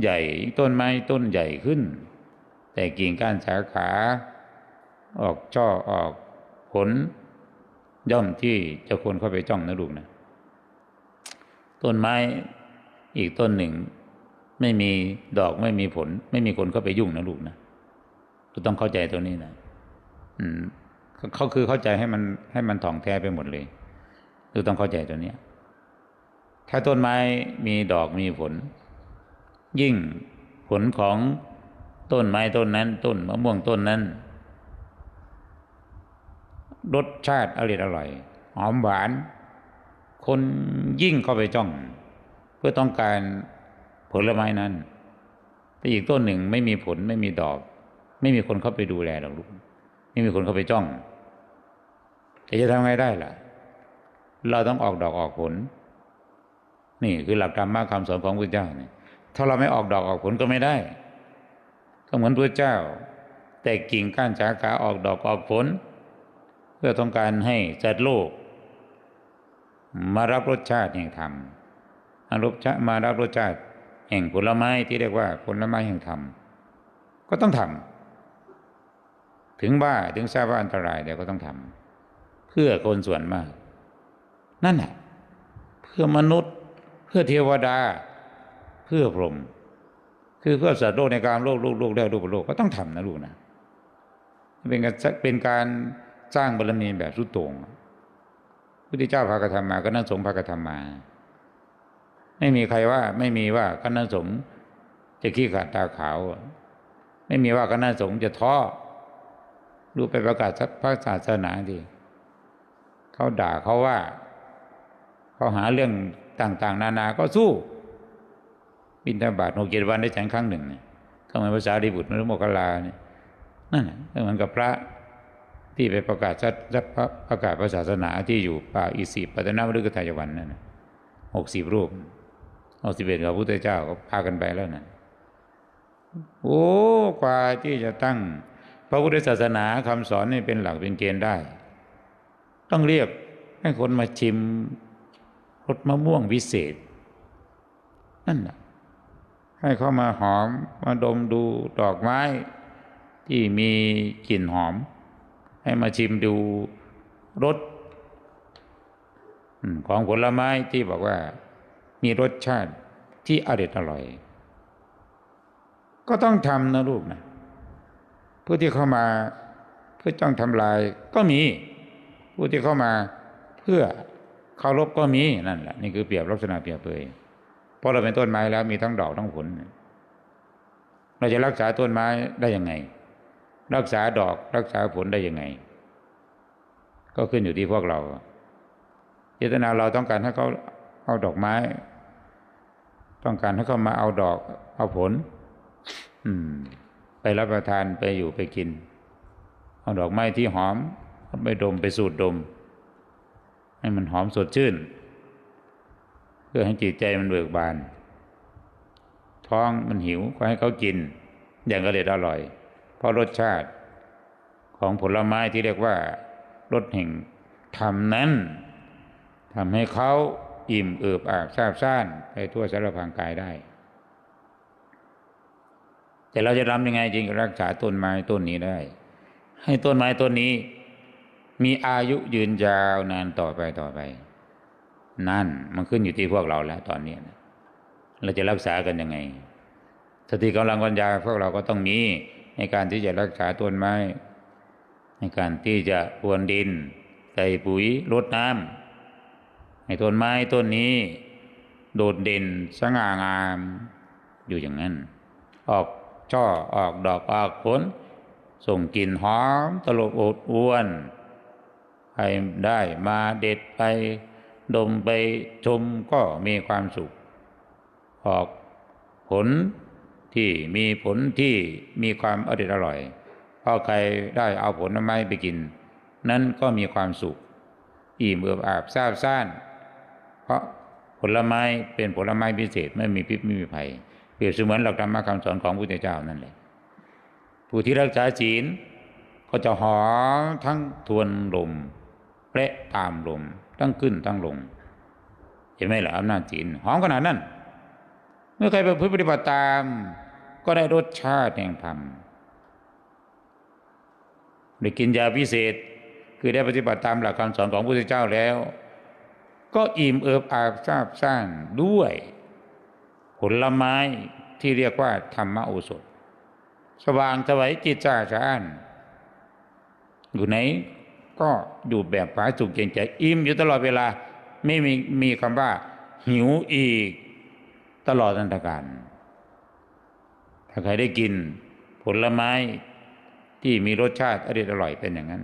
ใหญ่ต้นไม้ต้นใหญ่ขึ้น แต่กิ่งก้านสาขา ออกช่อออกผล ย่อมที่จะควรเข้าไปจ้องนะลูกนะ ต้นไม้อีกต้นหนึ่ง ไม่มีดอกไม่มีผล ไม่มีคนเข้าไปยุ่งนะลูกนะเราต้องเข้าใจตัวนี้นะอืมเขาคือเข้าใจให้มันให้มันถ่องแท้ไปหมดเลยเราต้องเข้าใจตัวเนี้ยถ้าต้นไม้มีดอกมีผล ยิ่งผลของต้นไม้ต้นนั้นต้นมะม่วงต้นนั้น รสชาติอร่อยอร่อยหอมหวาน คนยิ่งเข้าไปจ้อง เพื่อต้องการผลไม้นั้น แต่อีกต้นหนึ่งไม่มีผลไม่มีดอก ไม่มีคนเข้าไปดูแลหรอกลูกไม่มีคนเข้าไปจ้องแต่จะทำไงได้ล่ะ เราต้องออกดอกออกผล นี่คือหลักธรรมะคำสอนของพระเจ้าเนี่ย ถ้าเราไม่ออกดอกออกผลก็ไม่ได้ ก็เหมือนพระเจ้า แต่กิ่งก้านสาขาออกดอกออกผล เพื่อต้องการให้จัดโลก มารับรสชาติแห่งธรรมมารับชามารับรสชาติ แห่งผลไม้ที่เรียกว่าผลไม้แห่งธรรมก็ต้องทำถึงว่าถึงทราบว่าอันตรายแต่ก็ต้องทำเพื่อคนส่วนมาก นั่นแหละเพื่อมนุษย์ เพื่อเทวดา เพื่อพรหมคือเพื่อสัตว์โลกในการโลกโลกโลกได้รูปโลกก็ต้องทำนะลูกนะเป็นการเป็นการสร้างบารมีแบบสุดโต่งพุทธเจ้าพากระทำมาก็นั่งสงฆ์พากระทำมา ไม่มีใครว่าไม่มีว่าคณะสงฆ์จะขี้ขาดตาขาว ไม่มีว่าคณะสงฆ์จะท้อดูไปประกาศพระศาสนาดีเขาด่าเขาว่า เขาหาเรื่องต่าง ๆ นานาก็สู้ บินทบาทหกเจ็ดวันได้ฉันครั้งหนึ่งเนี่ยทำไมภาษาดิบุตรมรุโมกขลาเนี่ยนั่นแหละเหมือนกับพระที่ไปประกาศชัดประกาศศาสนาที่อยู่ป่าอิสิปตนามฤกทายวันนั่นหกสิบรูปหกสิบเอ็ดกับพระพุทธเจ้าก็พากันไปแล้วนะโอ้กว่าที่จะตั้ง พระพุทธศาสนาคำสอนนี่เป็นหลักเป็นเกณฑ์ได้ ต้องเรียกให้คนมาชิมรสมะม่วงวิเศษ นั่นแหละ ให้เขามาหอมมาดมดูดอกไม้ ที่มีกลิ่นหอม ให้มาชิมดูรสของผลไม้ที่บอกว่ามีรสชาติที่อร่อยอร่อย ก็ต้องทำนะลูกนะผู้ที่เข้ามาเพื่อจ้องทำลายก็มี ผู้ที่เข้ามาเพื่อเคารพก็มีนั่นแหละนี่คือเปรียบลักษณะเปรียบเลย เพราะเราเป็นต้นไม้แล้วมีทั้งดอกทั้งผล เราจะรักษาต้นไม้ได้ยังไง รักษาดอกรักษาผลได้ยังไง ก็ขึ้นอยู่ที่พวกเราเจตนาเราต้องการให้เขาเอาดอกไม้ ต้องการให้เขามาเอาดอก เอาผล อืม ไปรับประทานไปอยู่ไปกิน เอาดอกไม้ที่หอมไปดมไปสูดดม ให้มันหอมสดชื่น เพื่อให้จิตใจมันเบิกบาน ท้องมันหิวก็ให้เขากิน อย่างกระเด็ดอร่อย เพราะรสชาติของผลไม้ที่เรียกว่ารสแห่งธรรมนั้นทำให้เขาอิ่มเอิบอาบซาบซ่านไปทั่วสารพางกายได้ แต่เราจะทำยังไงจึงรักษาต้นไม้ต้นนี้ได้ ให้ต้นไม้ต้นนี้ มีอายุยืนยาวนานต่อไปต่อไป นั่นมันขึ้นอยู่ที่พวกเราแล้ว ตอนนี้เราจะรักษากันยังไงสติกำลังปัญญาพวกเราก็ต้องมีในการที่จะรักษาต้นไม้ ในการที่จะพรวนดิน ใส่ปุ๋ยรดน้ำให้ต้นไม้ต้นนี้ โดดเด่นสง่างามอยู่อย่างนั้น ออกช่อออกดอกออกผล ส่งกลิ่นหอมตลบอดอ้วนใครได้มาเด็ดไป ดมไปชมก็มีความสุข ออกผลที่มีผลที่มีความอร่อยอร่อยพอใครได้เอาผลไม้ไปกิน นั้นก็มีความสุข อิ่มเอิบอาบซาบซ่าน เพราะผลไม้เป็นผลไม้พิเศษไม่มีพิษไม่มีภัยเปรียบเสมือนหลักธรรมคำสอนของพระพุทธเจ้านั่นแหละผู้ที่รักษาศีลก็จะหอมทั้งทวนลมเปะตามลม ทั้งขึ้นทั้งลงเห็นไหมล่ะอำนาจศีลหอมขนาดนั้น เมื่อใครประพฤติปฏิบัติตาม ก็ได้รสชาติแห่งธรรมได้กินยาพิเศษคือได้ปฏิบัติตามหลักคำสอนของพระพุทธเจ้าแล้ว ก็อิ่มเอิบอาบซาบซ่านด้วย ผลไม้ที่เรียกว่าธรรมโอสถ สว่างสวัยจิตจ้าชานอยู่ไหน ก็อยู่แบบผาสุกเย็นใจอิ่มอยู่ตลอดเวลาไม่มีมีคำว่า หิวอีก ตลอดนันตการ ถ้าใครได้กินผลไม้ที่มีรสชาติอร่อยอร่อยเป็นอย่างนั้น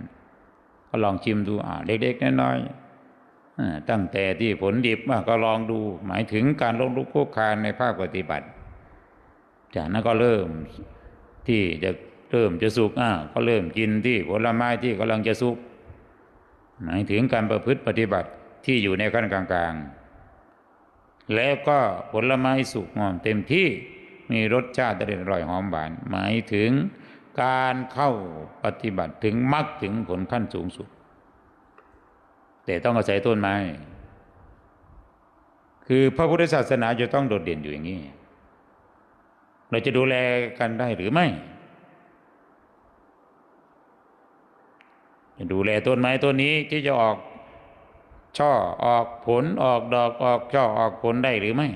ก็ลองชิมดูอ่าเล็กๆน้อยๆตั้งแต่ที่ผลดิบมาก็ลองดู หมายถึงการลงลุกคลุกคานในภาคปฏิบัติ จากนั้นก็เริ่มที่จะเริ่มจะสุกอ่าก็เริ่มกินที่ผลไม้ที่กำลังจะสุก หมายถึงการประพฤติปฏิบัติที่อยู่ในขั้นกลางๆ แล้วก็ผลไม้สุกงอมเต็มที่มีรสชาติอร่อยหอมหวาน หมายถึงการเข้าปฏิบัติถึงมรรคถึงผลขั้นสูงสุด แต่ต้องอาศัยต้นไม้ คือพระพุทธศาสนาจะต้องโดดเด่นอยู่อย่างนี้ เราจะดูแลกันได้หรือไม่ จะ ดูแลต้นไม้ต้นนี้ที่จะออกช่อออกผลออกดอกออกช่อออกผลได้หรือไม่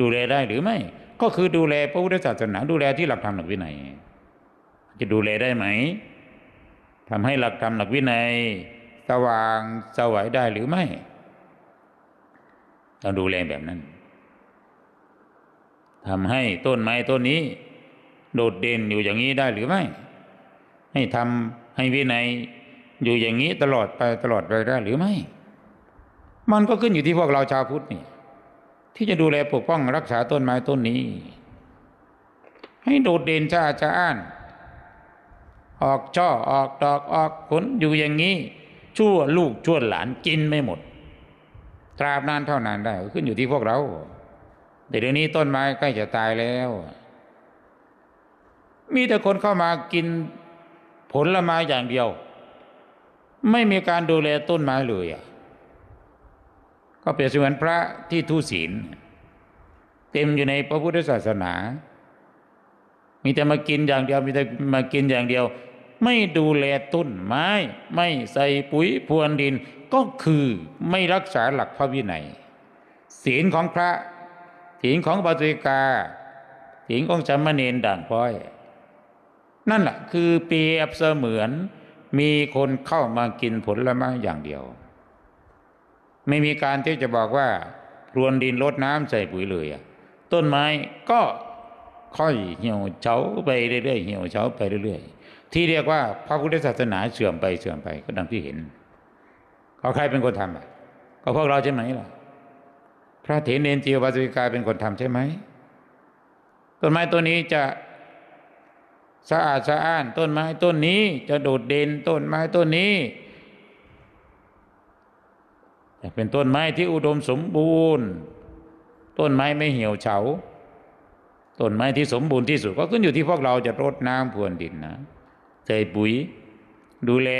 ดูแลได้หรือไม่ ก็คือดูแลพระพุทธศาสนา ดูแลที่หลักธรรมหลักวินัย จะดูแลได้ไหมทำให้หลักธรรมหลักวินัย สว่างสวัยได้หรือไม่ต้องดูแลแบบนั้นทำให้ต้นไม้ต้นนี้ โดดเด่นอยู่อย่างนี้ได้หรือไม่ ให้ทำให้วินัย อยู่อย่างนี้ตลอดไปตลอดไปได้หรือไม่ มันก็ขึ้นอยู่ที่พวกเราชาวพุทธนี่ ที่จะดูแลปกป้องรักษาต้นไม้ต้นนี้ ให้โดดเด่นชาชาอ้าน ออกช่อออกดอกออกผลอยู่อย่างนี้ ชั่วลูกชั่วหลานกินไม่หมด ตราบนานเท่านานได้ ขึ้นอยู่ที่พวกเรา แต่เดี๋ยวนี้ต้นไม้ใกล้จะตายแล้ว มีแต่คนเข้ามากินผลไม้อย่างเดียว ไม่มีการดูแลต้นไม้เลยอะก็เปรียบเสมือนพระที่ทุศีล เต็มอยู่ในพระพุทธศาสนา มีแต่มากินอย่างเดียวมีแต่มากินอย่างเดียว ไม่ดูแลต้นไม้ ไม่ใส่ปุ๋ยพรวนดินก็คือไม่รักษาหลักพระวินัย ศีลของพระศีลของปฏิกาศีลของจำมเนนด่านพ้อย นั่นแหละคือเปรียบเสมือน มีคนเข้ามากินผลไม้อย่างเดียว ไม่มีการที่จะบอกว่า รวนดินลดน้ำใส่ปุ๋ยเลยต้นไม้ก็ค่อยเหี่ยวเฉาไปเรื่อยๆเหี่ยวเฉาไปเรื่อยๆ ที่เรียกว่าพระพุทธศาสนาเสื่อมไปเสื่อมไปก็ดังที่เห็นเขาใครเป็นคนทำอะก็พวกเราใช่ไหมล่ะ พระเถรเนนจีวาสิกาเป็นคนทำใช่ไหมต้นไม้ต้นนี้จะ สะอาดสะอ้านต้นไม้ต้นนี้ จะโดดเด่นต้นไม้ต้นนี้จะเป็นต้นไม้ที่อุดมสมบูรณ์ ต้นไม้ไม่เหี่ยวเฉาต้นไม้ที่สมบูรณ์ที่สุด ก็ขึ้นอยู่ที่พวกเราจะรดน้ำพรวนดินนะใส่ปุ๋ย ดูแล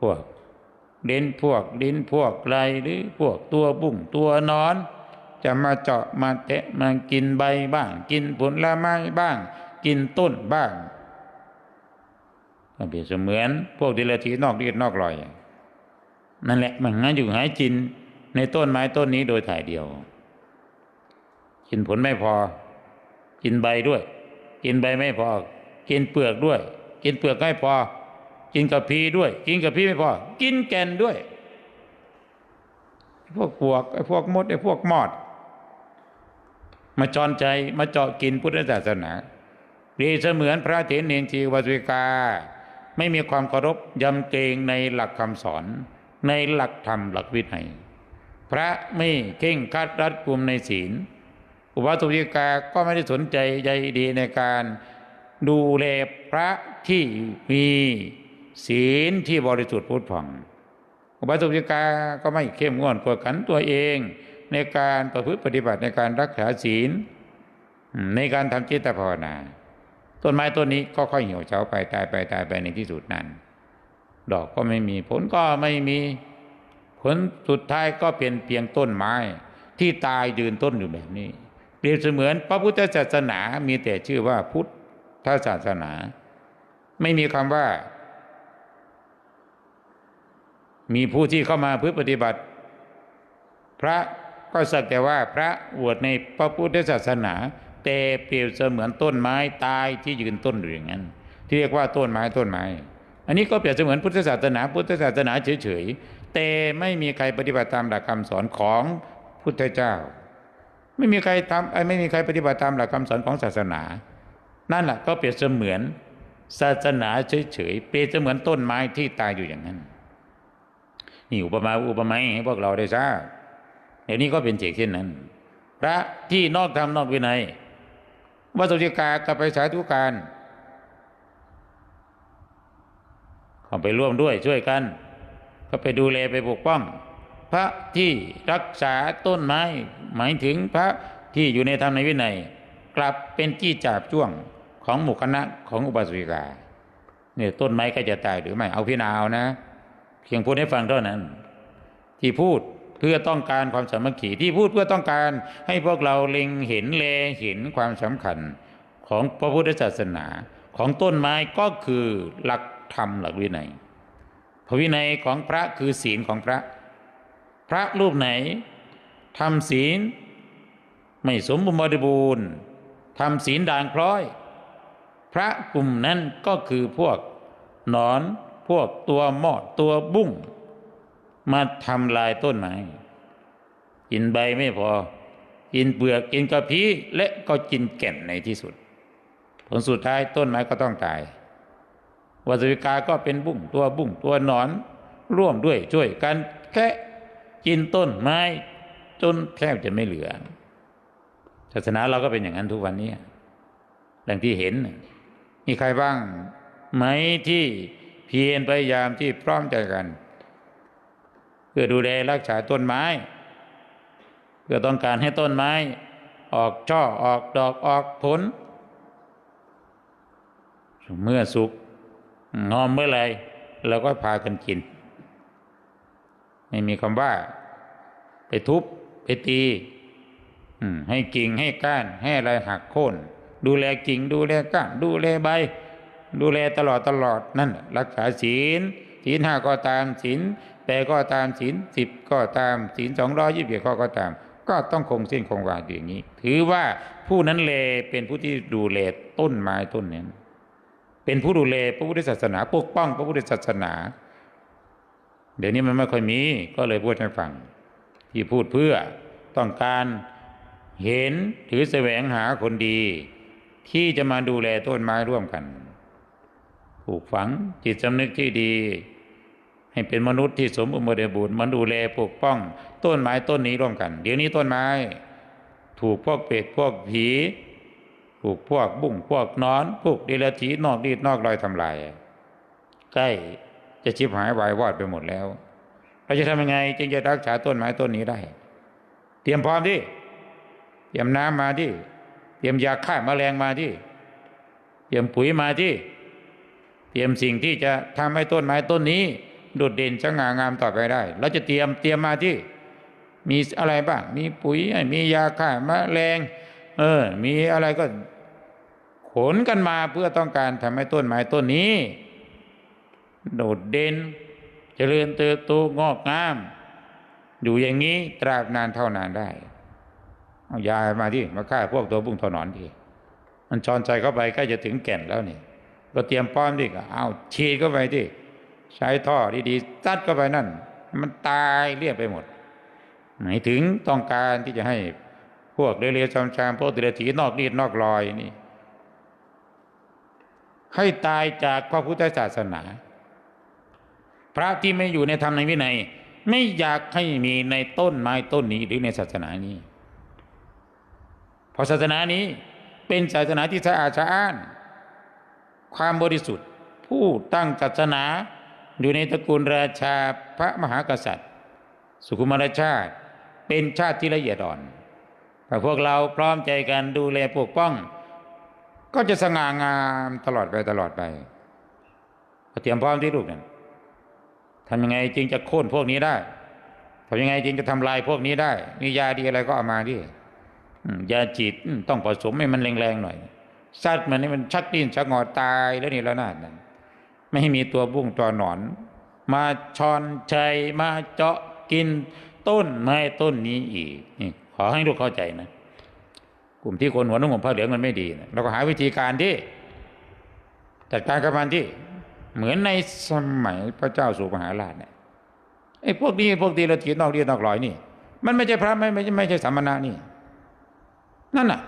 พวกเด่นพวกดินพวกไรหรือพวกตัวบุ้งตัวนอน จะมาเจาะมาแตะมากินใบบ้าง กินผลไม้บ้าง กินต้นบ้างก็เปรียบเสมือนพวกเดรัจฉีนอกเลียดนอกรอย นั่นแหละมันงั้นอยู่หายจินในต้นไม้ต้นนี้โดยถ่ายเดียว กินผลไม่พอ กินใบด้วย กินใบไม่พอ กินเปลือกด้วย กินเปลือกไม่พอ กินกระพีด้วย กินกระพีไม่พอ กินแก่นด้วยพวกปวกไอ้พวกมดไอ้พวกมอด มาจอนใจมาเจาะกินพุทธศาสนา เรียเสมือนพระเถรเนนจีวสิกา ไม่มีความเคารพยำเกรงในหลักคำสอน ในหลักธรรมหลักวินัย พระไม่เข่งคัดรัดกุมในศีล อุบาสิกาก็ไม่ได้สนใจใยดีในการดูแลพระที่มีศีลที่บริสุทธิ์พุทธผ่องอุบาสิกาก็ไม่เข้มงวดกวดขันตัวเองในการประพฤติปฏิบัติในการรักษาศีล ในการทำจิตภาวนา ต้นไม้ต้นนี้ก็ค่อยเหี่ยวเฉาไปตายไปตายไปในที่สุดนั้น ดอกก็ไม่มีผลก็ไม่มี ผลสุดท้ายก็เป็นเพียงต้นไม้ ที่ตายยืนต้นอยู่แบบนี้เปรียบเสมือนพระพุทธศาสนามีแต่ชื่อว่าพุทธศาสนา ไม่มีคำว่า มีผู้ที่เข้ามาพื่อปฏิบัติ พระก็สักแต่ว่าพระอวดในพระพุทธศาสนา แต่เปรียบเสมือนต้นไม้ตายที่ยืนต้นอยู่อย่างนั้น ที่เรียกว่าต้นไม้ต้นไม้ อันนี้ก็เปรียบเสมือนพุทธศาสนา พุทธศาสนาเฉยๆแต่ไม่มีใครปฏิบัติตามหลักคำสอนของพุทธเจ้า ไม่มีใครทำไม่มีใครปฏิบัติตามหลักคำสอนของศาสนา นั่นแหละก็เปรียบเสมือนศาสนาเฉยๆเปรียบเสมือนต้นไม้ที่ตายอยู่อย่างนั้นนี่อุปมาอุปไมยให้พวกเราได้ทราบเดี๋ยวนี้ก็เป็นเจกเช่นนั้น พระที่นอกธรรมนอกวินัย วัดสุจิกากับไปสาธุการเข้าไปร่วมด้วยช่วยกัน ก็ไปดูแลไปปกป้อง พระที่รักษาต้นไม้ หมายถึงพระที่อยู่ในธรรมในวินัย กลับเป็นที่จับจ้วงของหมู่คณะของอุบาสิกาเนี่ยต้นไม้ก็จะตายหรือไม่เอาพิจารณาเอานะ เพียงพูดให้ฟังเท่านั้น ที่พูด เพื่อต้องการความสามัคคีที่พูดเพื่อต้องการให้พวกเราเล็งเห็นแลเห็นความสำคัญของพระพุทธศาสนาของต้นไม้ก็คือหลักธรรมหลักวินัย พระวินัยของพระคือศีลของพระ พระรูปไหนทำศีล ไม่สมบูรณ์บริบูรณ์ทำศีลด่างพร้อย พระกลุ่มนั้นก็คือพวกหนอนพวกตัวมอดตัวบุ้ง มาทำลายต้นไม้กินใบไม่พอ กินเปลือกกินกระพี้และก็กินแก่นในที่สุด ผลสุดท้ายต้นไม้ก็ต้องตายวัสวิกาก็เป็นบุ้งตัวบุ้งตัวหนอน ร่วมด้วยช่วยกันแค่กินต้นไม้จนแทบจะไม่เหลือศาสนาเราก็เป็นอย่างนั้นทุกวันนี้ดังที่เห็น มีใครบ้างไหมที่เพียรพยายามที่พร้อมใจกัน พื่อดูแลรักษาต้นไม้ เพื่อต้องการให้ต้นไม้ ออกช่อออกดอกออกผล เมื่อสุกงอมเมื่อไรเราก็พากันกิน ไม่มีคำว่า ไปทุบไปตีให้กิ่งให้ก้าน ให้อะไรหักโค่นดูแลกิ่งดูแลก้านดูแลใบ ดูแลตลอดตลอดนั่นรักษาศีลศีลห้าก็ตามศีล แปดก็ตามศีลสิบก็ตามศีลสองร้อยยี่สิบข้อก็ตาม ก็ต้องคงเส้นคงวาอยู่อย่างนี้ ถือว่าผู้นั้นเลเป็นผู้ที่ดูแลต้นไม้ต้นนั้น เป็นผู้ดูแลพระพุทธศาสนาปกป้องพระพุทธศาสนา เดี๋ยวนี้มันไม่ค่อยมี ก็เลยพูดให้ฟัง ที่พูดเพื่อต้องการเห็นถือแสวงหาคนดี ที่จะมาดูแลต้นไม้ร่วมกันปลูกฝังจิตสำนึกที่ดี ให้เป็นมนุษย์ที่สมบูรณ์บริบูรณ์มันดูแลปกป้อง ต้นไม้ต้นนี้ร่วมกัน เดี๋ยวนี้ต้นไม้ ถูกพวกเป็ดพวกผีถูกพวกบุ้งพวกนอนพวกเดรัจฉีนอกดีดนอกรอยทำลายใกล้จะชิบหายวายวอดไปหมดแล้วเราจะทำยังไง จึงจะรักษาต้นไม้ต้นนี้ได้ เตรียมพร้อมดิเตรียมน้ำมาดิเตรียมยาฆ่าแมลงมาดิเตรียมปุ๋ยมาดิเตรียมสิ่งที่จะทำให้ต้นไม้ต้นนี้ โดดเด่นสง่างามต่อไปได้ เราจะเตรียมเตรียมมาที่ มีอะไรบ้าง มีปุ๋ย มียาฆ่าแมลงเออ มีอะไรก็ ขนกันมาเพื่อต้องการทำให้ต้นไม้ต้นนี้ โดดเด่นเจริญเติบโตงอกงาม อยู่อย่างนี้ตราบนานเท่านานได้เอายามาที่มาฆ่าพวกตัวบุ้งตัวหนอนทีมันชอนใจเข้าไปใกล้จะถึงแก่นแล้วนี่ ก็เตรียมพร้อมดิก็เอาฉีดเข้าไปที่ ใช้ท่อดีๆตัดเข้าไปนั่น มันตายเรียบไปหมด หมายถึงต้องการที่จะให้พวกเรียๆชามๆพวกเดรัจฉีนอกนีดนอกรอยนี่ ให้ตายจากพระพุทธศาสนา พระที่ไม่อยู่ในธรรมในวินัย ไม่อยากให้มีในต้นไม้ต้นนี้หรือในศาสนานี้ เพราะศาสนานี้เป็นศาสนาที่สะอาดสะอ้าน ความบริสุทธิ์ ผู้ตั้งศาสนา อยู่ในตระกูลราชาพระมหากษัตริย์ สุขุมารชาติ เป็นชาติที่ละเอียดอ่อนถ้าพวกเราพร้อมใจกันดูแลปกป้อง ก็จะสง่างามตลอดไปตลอดไปเตรียมพร้อมที่ลูกนั่นทำยังไงจึงจะโค่นพวกนี้ได้ทำยังไงจึงจะทำลายพวกนี้ได้ มียาดีอะไรก็เอามาดิยาจีดต้องผสมให้มันแรงๆหน่อยสัตว์มันนี่มันชักดิ้นชักงอตายแล้วนี่แล้วนาดนั่น ไม่ให้มีตัวบุ้งตัวหนอน มาชอนชัยมาเจาะกินต้นไม้ต้นนี้อีกนี่ขอให้ลูกเข้าใจนะกลุ่มที่คนหัวนุ่งห่มผ้าเหลืองมันไม่ดีนะเราก็หาวิธีการที่จัดการกับมันที่ เหมือนในสมัยพระเจ้าสุมหาราชเนี่ยไอ้พวกนี้พวกดีละถีนอกดีนอกลอยนี่ มันไม่ใช่พระไม่ไม่ใช่ไม่ใช่สามณะนี่ นั่นน่ะ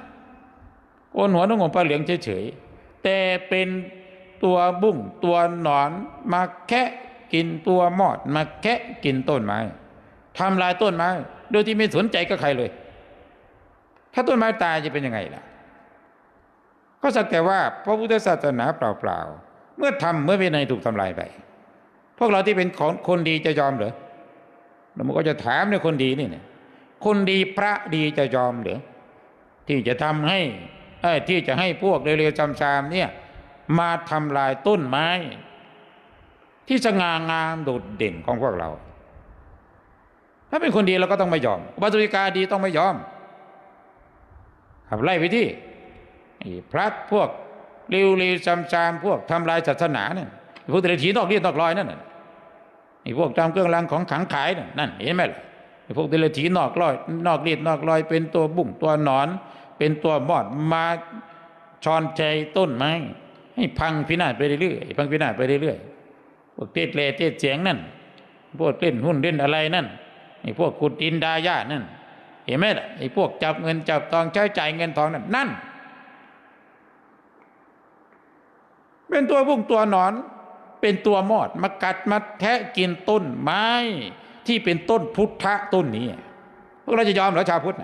โกนหัวนุ่งห่มผ้าเหลืองเฉยๆแต่เป็น ตัวบุ้งตัวหนอนมาแคะกินตัวมอดมาแคะกินต้นไม้ทำลายต้นไม้โดยที่ไม่สนใจกับใครเลย ถ้าต้นไม้ตายจะเป็นยังไงล่ะ ก็สักแต่ว่าพระพุทธศาสนาเปล่าๆเมื่อทำเมื่อวินัยถูกทำลายไป พวกเราที่เป็นของคนดีจะยอมเหรอแล้วมันก็จะถามในคนดีนี่เนี่ยคนดีพระดีจะยอมเหรือที่จะทำให้ที่จะให้พวกเร็วๆจำๆเนี่ย มาทำลายต้นไม้ ที่สง่างามโดดเด่นของพวกเรา ถ้าเป็นคนดีเราก็ต้องไม่ยอมวัตถุกาดีต้องไม่ยอมขับไล่ไปที่พระพวกริวริวจำจามพวกทำลายศาสนาเนี่ยพวกเตะถีนอกเลียดนอกลอยนั่นน่ะไอ้พวกตามเครื่องรางของขังขายนั่นเห็นไหมล่ะไอ้พวกเตะถีนอกลอย นอกเลียดนอกลอย เป็นตัวบุ้งตัวหนอน เป็นตัวมอดมาชอนใจต้นไม้ ให้พังพินาศไปเรื่อยๆพังพินาศไปเรื่อยๆพวกเทศเลเทศเสียงนั่นพวกเล่นหุ้นเล่นอะไรนั่นไอ้พวกขุดดินดาย่านั่น เห็นไหมล่ะไอ้พวกจับเงินจับทองใช้จ่ายเงินทองนั่นนั่น เป็นตัวบุ้งตัวหนอน เป็นตัวมอดมากัดมาแทะกินต้นไม้ที่เป็นต้นพุทธะต้นนี้พวกเราจะยอมหรือชาวพุทธ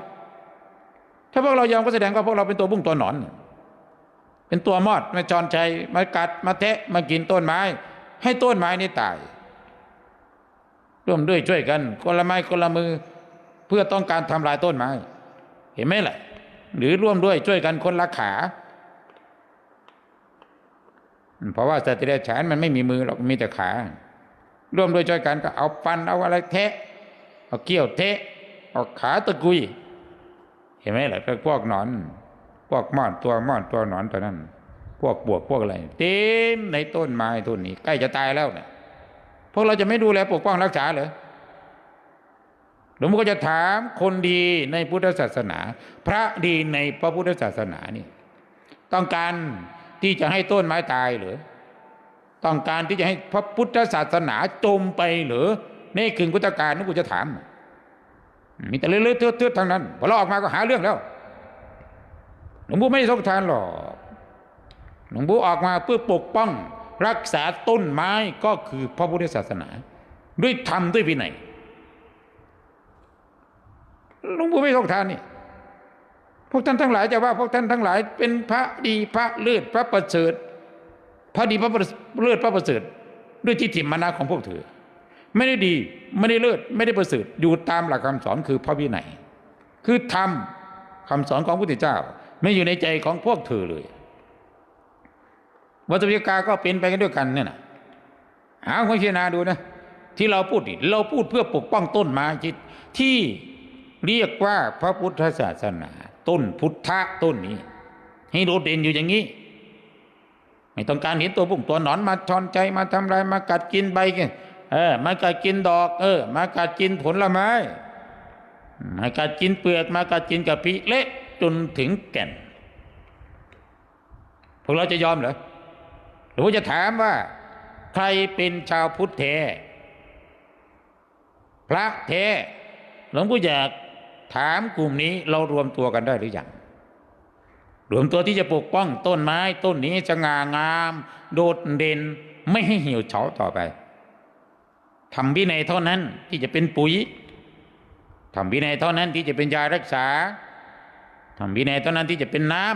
ถ้าพวกเรายอมก็แสดงว่าพวกเราเป็นตัวบุ้งตัวหนอน เป็นตัวมอดมาจรใจมากัดมาแทะมากินต้นไม้ ให้ต้นไม้นี้ตาย ร่วมด้วยช่วยกันคนละไม้คนละมือ เพื่อต้องการทำลายต้นไม้ เห็นไหมล่ะ หรือร่วมด้วยช่วยกันคนละขา เพราะว่าสตว์ติเดฉานมันไม่มีมือหรอกมีแต่ขา ร่วมด้วยช่วยกันก็เอาฟันเอาอะไรเทะเอาเกี้ยวเทะเอาขาตะกุย เห็นไหมล่ะพวกนอน วกมอดตัวมอดตัวหนอนตัวนั้น พวกบวกพวกอะไรเต็มในต้นไม้ต้นนี้ ใกล้จะตายแล้วเนี่ยพวกเราจะไม่ดูแลปกป้องรักษาเหรอหลวงพ่อก็จะถามคนดีในพุทธศาสนา พระดีในพระพุทธศาสนานี่ ต้องการที่จะให้ต้นไม้ตายหรือต้องการที่จะให้พระพุทธศาสนาจมไปหรือนี่คือพุทธการนึกกูจะถาม มีแต่เลือยๆเทือๆทางนั้นพอเราออกมาก็หาเรื่องแล้ว หลวงปู่ไม่ได้สงทานหรอกหลวงปู่ออกมาเพื่อปกป้อง รักษาต้นไม้ก็คือพระพุทธศาสนา ด้วยธรรมด้วยวินัยหลวงปู่ไม่ทงทานนี่พวกท่านทั้งหลายจะว่าพวกท่านทั้งหลาย เป็นพระดีพระเลือดพระประเสริฐพระดีพระเลือดพระประเสริฐด้วยทิฏฐิมานะของพวกเธอไม่ได้ดีไม่ได้เลิศไม่ได้ประเสริฐอยู่ตามหลักคำสอนคือพระวินัย คือธรรมคำสอนของพระพุทธเจ้า ไม่อยู่ในใจของพวกเธอเลยวัตถุวิกาก็เป็นไปกันด้วยกันเนี่ยนะหาความพิจารณาดูนะที่เราพูดนี่เราพูดเพื่อปกป้องต้นไม้ที่เรียกว่าพระพุทธศาสนา ต้นพุทธะต้นนี้ ให้โดดเด่นอยู่อย่างนี้ ไม่ต้องการเห็นตัวบุ้งตัวหนอนมาชอนใจมาทำลายมากัดกินใบกันเออ มากัดกินดอก เออ มากัดกินผลไม้มากัดกินเปลือก มากัดกินกะปิเละ จนถึงแก่น พวกเราจะยอมเหรอหรือว่าจะถามว่า ใครเป็นชาวพุทธแท้ พระแท้หลวงปู่อยากถามกลุ่มนี้เรารวมตัวกันได้หรือยังรวมตัวที่จะปกป้องต้นไม้ต้นนี้จะงางาม โดดเด่นไม่ให้เหี่ยวเฉาต่อไปทำวินัยเท่านั้นที่จะเป็นปุ๋ยทำวินัยเท่านั้นที่จะเป็นยารักษา ทำวินัยเท่านั้นที่จะเป็นน้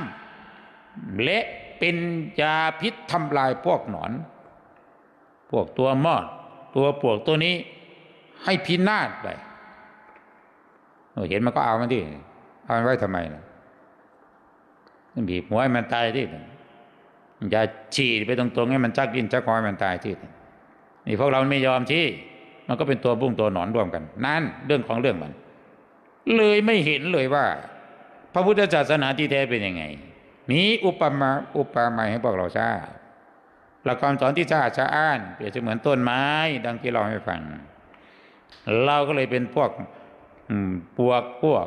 ำและเป็นยาพิษทำลายพวกหนอน พวกตัวมอด ตัวปวกตัวนี้ ให้พินาศไปเห็นมันก็เอามันดิเอามันไว้ทำไมล่ะบีบหัวให้มันตายที่อย่าฉีดไปตรงๆให้มันจักกินจักคอยมันตายที่นี่พวกเราไม่ยอมที่ มันก็เป็นตัวบุ้งตัวหนอนร่วมกัน นั่นเรื่องของเรื่องมัน เลยไม่เห็นเลยว่า พระพุทธศาสนาที่แท้เป็นยังไง มีอุปมาอุปมาให้พวกเราทราบหลักคำสอนที่ชาชาอ้าน เปรียบเสมือนต้นไม้ ดังที่เราให้ฟัง เราก็เลยเป็นพวกปวกพวก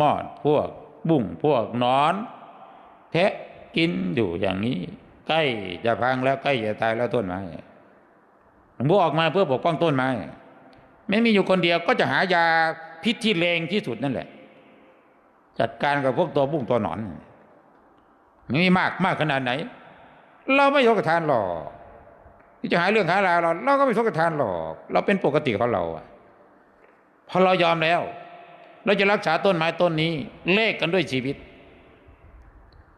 มอดพวก บุ้งพวกนอน แทะกินอยู่อย่างนี้ ใกล้จะพังแล้วใกล้จะตายแล้วต้นไม้หลวงพ่อออกมาเพื่อปกป้องต้นไม้ไม่มีอยู่คนเดียวก็จะหายาพิษที่เลงที่สุดนั่นแหละ จัดการกับพวกตัวบุ้งตัวหนอนไม่มีมากมากขนาดไหน เราไม่ยกกระทานหรอกที่จะหาเรื่องหาราวเราเราก็ไม่ยกกระทานหรอก เราเป็นปกติของเราพอเรายอมแล้ว เราจะรักษาต้นไม้ต้นนี้ เลขกันด้วยชีวิต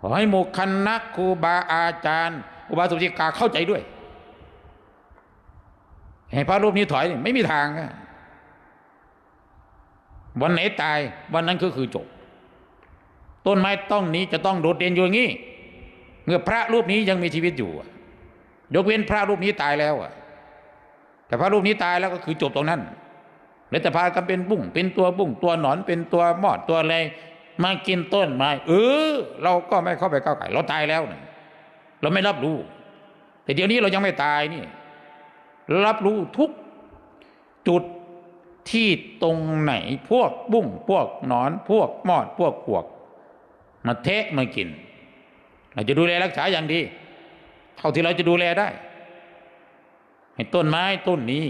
ขอให้หมู่คณะครูบาอาจารย์ครูบาสุจิกาเข้าใจด้วยให้พระรูปนี้ถอยไม่มีทางวันไหนตายวันนั้นก็คือจบ ต้นไม้ต้องนี้จะต้องโดดเด่นอยู่อย่างนี้เมื่อพระรูปนี้ยังมีชีวิตอยู่ยกเว้นพระรูปนี้ตายแล้วอะแต่พระรูปนี้ตายแล้วก็คือจบตรงนั้นแล้วแต่พากันเป็นบุ้งเป็นตัวบุ้งตัวหนอนเป็นตัวมอดตัวอะไรมากินต้นไม้เออ เราก็ไม่เข้าไปก้าวไก่เราตายแล้วนะเราไม่รับรู้ แต่เดี๋ยวนี้เรายังไม่ตายนี่ รับรู้ทุกจุดที่ตรงไหนพวกบุ้งพวกหนอนพวกมอดพวกปวก มาเทะมากิน เราจะดูแลรักษาอย่างดี เท่าที่เราจะดูแลได้ ให้ต้นไม้ต้นนี้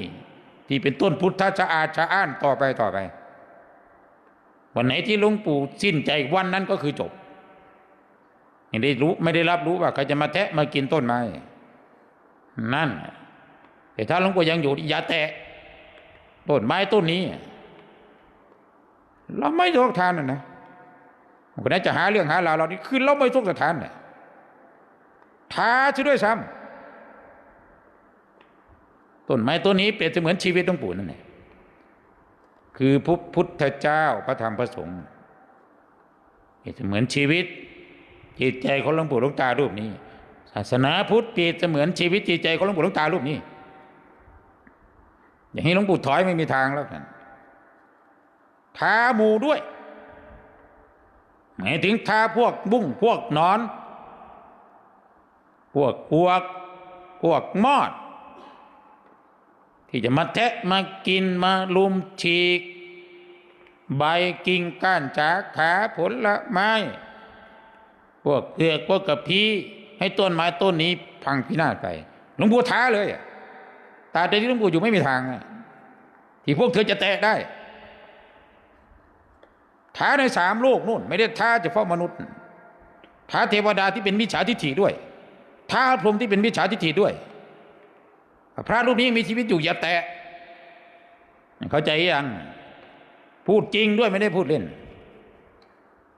ที่เป็นต้นพุทธชาอาชาอ้านต่อไปต่อไป วันไหนที่หลวงปู่สิ้นใจวันนั้นก็คือจบไม่ได้รู้ไม่ได้รับรู้ว่าใครจะมาแทะมากินต้นไม้นั่น แต่ถ้าหลวงปู่ยังอยู่อย่าแตะต้นไม้ต้นนี้ เราไม่ทกทานนะนะ คนนั้นจะหาเรื่องหาราวเรานี่คือเราไม่ทกทานน่ะท้าจะด้วยซ้ำต้นไม้ต้นนี้เปรียบเสมือนชีวิตหลวงปู่นั่นแหละคือพ,พุทธเจ้าพระธรรมพระสงฆ์เปรียบเสมือนชีวิตจิตใจของหลวงปู่หลวงตารูปนี้ ศาสนาพุทธเปรียบเสมือนชีวิตจิตใจของหลวงปู่หลวงตารูปนี้ อย่างนี้หลวงปู่ถอยไม่มีทางแล้วกันท้ามูด้วย หมายถึงท้าพวกบุ้งพวกนอน พวกพวกพวกมอด ที่จะมาแทะมากินมาลุมฉีก ใบกิ่งก้านจากขาผลไม้ พวกเผือกพวกกระพี้ให้ต้นไม้ต้นนี้พังพินาศไปหลวงปู่ท้าเลยอะตราบใดที่หลวงปู่อยู่ไม่มีทาง ที่พวกเธอจะแตะได้ ท้าในสามโลกนู่น ไม่ได้ท้าเฉพาะมนุษย์ท้าเทวดาที่เป็นมิจฉาทิฏฐิด้วยท้าพรหมที่เป็นมิจฉาทิฏฐิด้วย พระรูปนี้มีชีวิตอยู่อย่าแตะเข้าใจยังพูดจริงด้วยไม่ได้พูดเล่น